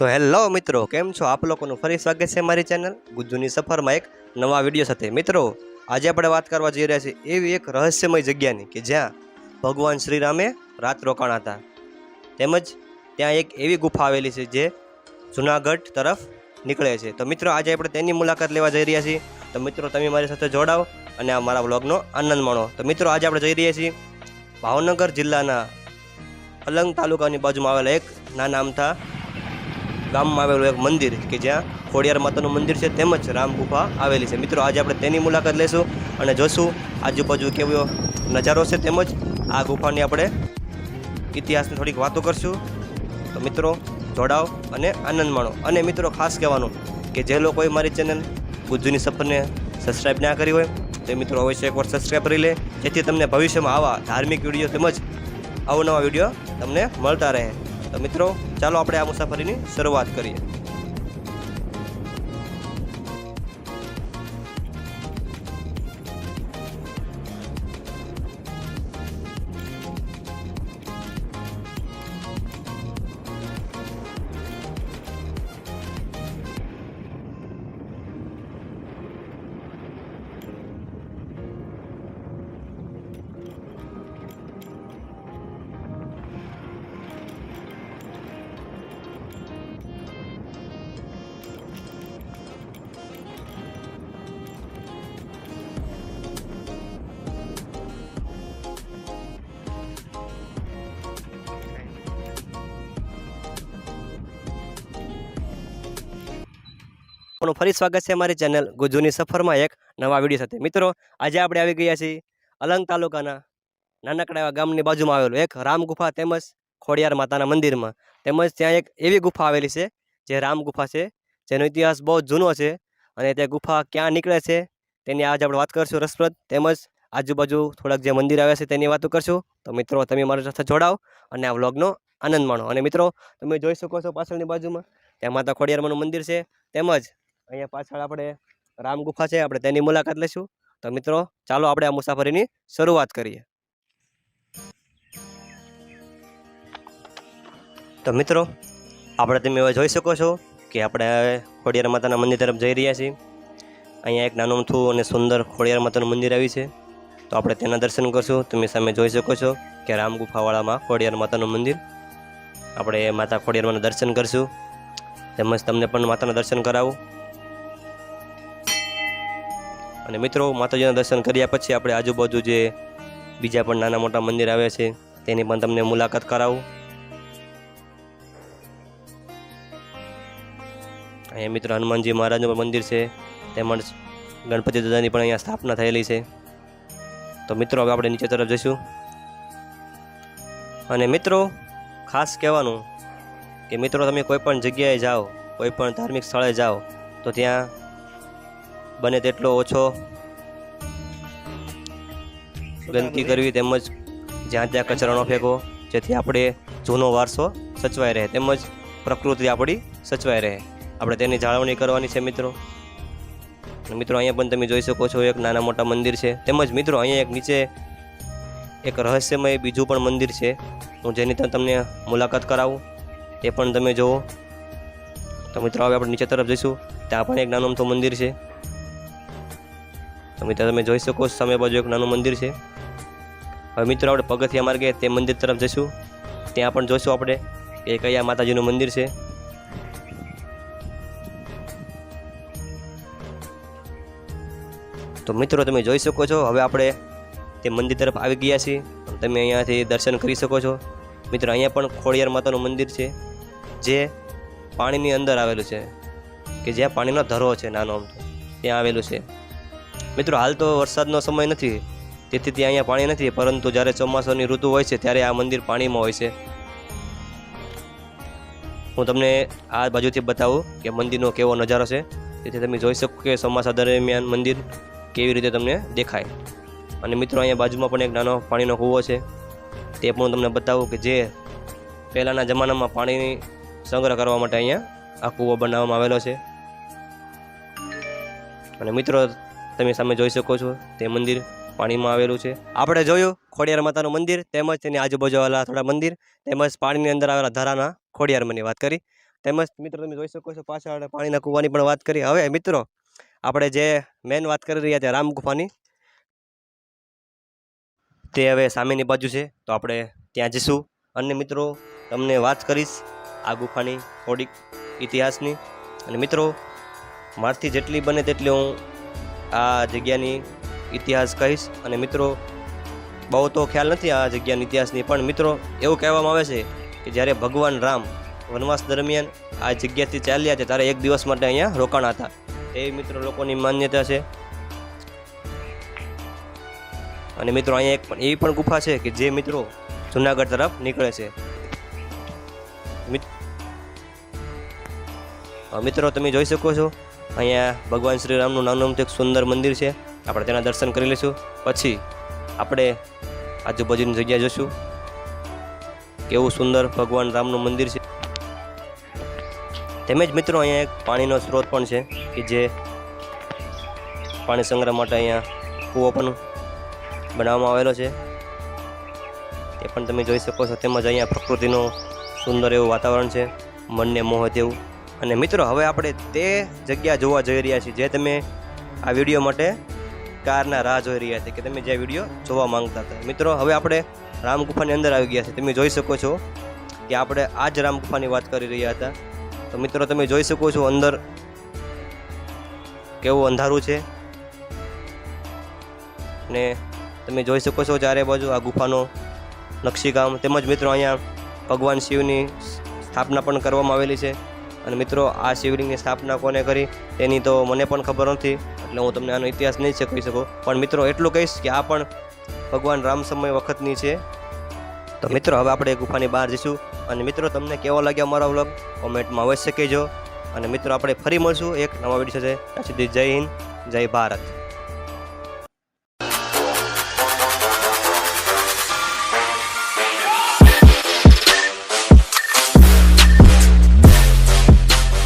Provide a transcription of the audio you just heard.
તો હેલો મિત્રો, કેમ છો? આપ લોકોનું ફરી સ્વાગત છે મારી ચેનલ ગુજ્જુની સફરમાં એક નવા વીડિયો સાથે. મિત્રો, આજે આપણે વાત કરવા જઈ રહ્યા છીએ એવી એક રહસ્યમય જગ્યાની કે જ્યાં ભગવાન શ્રીરામે રાત રોકાણા હતા. તેમજ ત્યાં એક એવી ગુફા આવેલી છે જે જુનાગઢ તરફ નીકળે છે. તો મિત્રો, આજે આપણે તેની મુલાકાત લેવા જઈ રહ્યા છીએ. તો મિત્રો, તમે મારી સાથે જોડાઓ અને આ મારા વ્લોગનો આનંદ માણો. તો મિત્રો, આજે આપણે જઈ રહ્યા છીએ ભાવનગર જિલ્લાના અલંગ તાલુકાની બાજુમાં આવેલા એક નાના અમથા ગામમાં આવેલું એક મંદિર કે જ્યાં ખોડિયાર માતાનું મંદિર છે તેમજ રામ ગુફા આવેલી છે. મિત્રો, આજે આપણે તેની મુલાકાત લઈશું અને જોશું આજુબાજુ કેવો નજારો છે તેમજ આ ગુફાની આપણે ઇતિહાસની થોડીક વાતો કરશું. તો મિત્રો, જોડાઓ અને આનંદ માણો. અને મિત્રો, ખાસ કહેવાનું કે જે લોકોએ મારી ચેનલ ગુજ્જુની સફરને સબસ્ક્રાઈબ ના કરી હોય, તે મિત્રો અવશ્ય એકવાર સબસ્ક્રાઈબ કરી લે, જેથી તમને ભવિષ્યમાં આવા ધાર્મિક વીડિયો તેમજ અવનવા વીડિયો તમને મળતા રહે. તો મિત્રો ચાલો આપણે આ મુસાફરીની શરૂઆત કરીએ. આપનું ફરી સ્વાગત છે અમારી ચેનલ ગુજુની સફરમાં એક નવા વીડિયો સાથે. મિત્રો, આજે આપણે આવી ગયા છીએ અલંગ તાલુકાના નાનકડા એવા ગામની બાજુમાં આવેલું એક રામ ગુફા તેમજ ખોડિયાર માતાના મંદિરમાં. તેમજ ત્યાં એક એવી ગુફા આવેલી છે જે રામ ગુફા છે, જેનો ઇતિહાસ બહુ જૂનો છે અને તે ગુફા ક્યાં નીકળે છે તેની આજે આપણે વાત કરીશું રસપ્રદ. તેમજ આજુબાજુ થોડાક જે મંદિર આવ્યા છે તેની વાતો કરશું. તો મિત્રો, તમે મારી સાથે જોડાઓ અને આ વ્લોગનો આનંદ માણો. અને મિત્રો, તમે જોઈ શકો છો પાછળની બાજુમાં ત્યાં માતા ખોડિયારમાનું મંદિર છે. તેમજ અહીંયા પાછળ આપણે રામ ગુફા છે, આપણે તેની મુલાકાત લઈશું. તો મિત્રો, ચાલો આપણે આ મુસાફરીની શરૂઆત કરીએ. તો મિત્રો, આપણે તમે હવે જોઈ શકો છો કે આપણે ખોડિયાર માતાના મંદિર તરફ જઈ રહ્યા છીએ. અહીંયા એક નાનું અમથું અને સુંદર ખોડિયાર માતાનું મંદિર આવ્યું છે. તો આપણે તેના દર્શન કરશું. તમે સામે જોઈ શકો છો કે રામ ગુફાવાળામાં ખોડિયાર માતાનું મંદિર. આપણે માતા ખોડિયારમાંના દર્શન કરશું. તેમજ તમને પણ માતાના દર્શન કરાવું. અને મિત્રો, માતાજીના દર્શન કર્યા પછી આપણે આજુબાજુ જે બીજા પણ નાના મોટા મંદિર આવે છે, તેની પણ તમને મુલાકાત કરાવું. અહીંયા મિત્રો હનુમાનજી મહારાજનું પણ મંદિર છે, તેમજ ગણપતિ દાદાની પણ અહીંયા સ્થાપના થયેલી છે. તો મિત્રો, હવે આપણે નીચે તરફ જઈશું. અને મિત્રો, ખાસ કહેવાનું કે મિત્રો, તમે કોઈ પણ જગ્યાએ જાઓ, કોઈ પણ ધાર્મિક સ્થળે જાઓ, તો ત્યાં બને તેટલો ઓછો ગંદકી કરવી તેમજ જ્યાં ત્યાં કચરો ન ફેંકો જેથી આપણે જૂનો વારસો સચવાઈ રહે. તેમજ પ્રકૃતિ આપણી સચવાઈ રહે. આપણે તેની જાળવણી કરવાની છે, મિત્રો. મિત્રો, અહીંયા પણ તમે જોઈ શકો છો, એક નાના મોટા મંદિર છે. તેમજ મિત્રો, અહીંયા એક નીચે એક રહસ્યમય બીજું પણ મંદિર છે. હું જેની તમને મુલાકાત કરાવું, તે પણ તમે જુઓ. તો મિત્રો, હવે આપણે નીચે તરફ જઈશું. ત્યાં પણ એક નાનું અમથું મંદિર છે. તો મિત્રો તમે જોઈ શકો સામે બાજુ એક નાનું મંદિર છે. હવે મિત્રો, આપણે પગથિયા માર્ગે તે મંદિર તરફ જઈશું. ત્યાં પણ જોઈશું આપણે કે કયા માતાજીનું મંદિર છે. તો મિત્રો, તમે જોઈ શકો છો, હવે આપણે તે મંદિર તરફ આવી ગયા છીએ. તમે અહીંયાથી દર્શન કરી શકો છો. મિત્રો, અહીંયા પણ ખોડિયાર માતાનું મંદિર છે, જે પાણીની અંદર આવેલું છે. કે જ્યાં પાણીનો ધરો છે, નાનો અમથો ત્યાં આવેલું છે. મિત્રો, હાલ તો વરસાદનો સમય નથી. તેથી ત્યાં અહીંયા પાણી નથી, પરંતુ જ્યારે ચોમાસાની ઋતુ હોય છે, ત્યારે આ મંદિર પાણીમાં હોય છે. હું તમને આ બાજુથી બતાવું કે મંદિરનો કેવો નજારો છે. તેથી તમે જોઈ શકો કે ચોમાસા દરમિયાન મંદિર કેવી રીતે તમને દેખાય. અને મિત્રો, અહીંયા બાજુમાં પણ એક નાનો પાણીનો કૂવો છે. તે પણ હું તમને બતાવું કે જે પહેલાંના જમાનામાં પાણીની સંગ્રહ કરવા માટે અહીંયા આ કૂવો બનાવવામાં આવેલો છે. અને મિત્રો તમે સામે જોઈ શકો છો, તે મંદિર પાણીમાં આવેલું છે. આપણે જોયું, ખોડિયાર માતાનું મંદિર, તેમજ તેની આજુબાજુ આવેલા થોડા મંદિર, તેમજ પાણીની અંદર આવેલા ધરાના ખોડિયારમાંની વાત કરી. તેમજ મિત્રો, તમે જોઈ શકો છો, પાછળ પાણીના કૂવાની પણ વાત કરી. હવે મિત્રો, આપણે જે મેન વાત કરી રહ્યા હતા રામ ગુફાની તે હવે સામેની બાજુ છે. તો આપણે ત્યાં જઈશું. અને મિત્રો, તમને વાત કરીશ આ ગુફાની થોડીક ઇતિહાસની. અને મિત્રો, મારથી જેટલી બને તેટલી હું આ જગ્યાની ઇતિહાસ કહીશ. અને મિત્રો, બહુ તો ખ્યાલ નથી આ જગ્યાની ઇતિહાસની, પણ મિત્રો, એવું કહેવામાં આવે છે કે જ્યારે ભગવાન રામ વનવાસ દરમિયાન આ જગ્યાથી ચાલ્યા છે ત્યારે એક દિવસ માટે અહીંયા રોકાણા હતા. એ મિત્રો લોકોની માન્યતા છે. અને મિત્રો, અહીંયા એક એવી પણ ગુફા છે કે જે મિત્રો જુનાગઢ તરફ નીકળે છે. મિત્રો, તમે જોઈ શકો છો. અહીંયા ભગવાન શ્રી રામનું નાનું એક સુંદર મંદિર છે. આપણે તેના દર્શન કરી લઈશું. પછી આપણે આજુબાજુની જગ્યા જોઈશું કેવું સુંદર ભગવાન રામનું મંદિર છે. તેમજ મિત્રો અહીંયા એક પાણીનો સ્ત્રોત પણ છે કે જે પાણી સંગ્રહ માટે અહીંયા કૂવો પણ બનાવવામાં આવેલો છે. એ પણ તમે જોઈ શકો છો. તેમજ અહીંયા પ્રકૃતિનું સુંદર એવું વાતાવરણ છે. મનને મોહ તેવું. અને મિત્રો, હવે આપણે તે જગ્યા જોવા જઈ રહ્યા છીએ જે તમે આ વીડિયો માટે કારના રાહ જોઈ રહ્યા હતા કે તમે જે વીડિયો જોવા માંગતા હતા. મિત્રો, હવે આપણે રામ ગુફાની અંદર આવી ગયા છે તમે જોઈ શકો છો કે આપણે આ જ રામ ગુફાની વાત કરી રહ્યા હતા. તો મિત્રો, તમે જોઈ શકો છો અંદર કેવું અંધારું છે. ને તમે જોઈ શકો છો ચારે બાજુ આ ગુફાનો નકશીકામ તેમજ મિત્રો, અહીંયા ભગવાન શિવની સ્થાપના પણ કરવામાં આવેલી છે. અને મિત્રો, આ શિવલિંગની સ્થાપના કોને કરી તેની તો મને પણ ખબર નથી, એટલે હું તમને આનો ઇતિહાસ નહીં છે કહી શકું. પણ મિત્રો, એટલું કહીશ કે આ પણ ભગવાન રામ સમય વખતની છે. તો મિત્રો, હવે આપણે ગુફાની બહાર જઈશું. અને મિત્રો, તમને કેવો લાગ્યો અમારો વ્લોગ કોમેન્ટમાં અવશ્ય કહેજો. અને મિત્રો, આપણે ફરી મળશું એક નવા વીડિયો સાથે. ત્યાં સુધી જય હિન્દ, જય ભારત.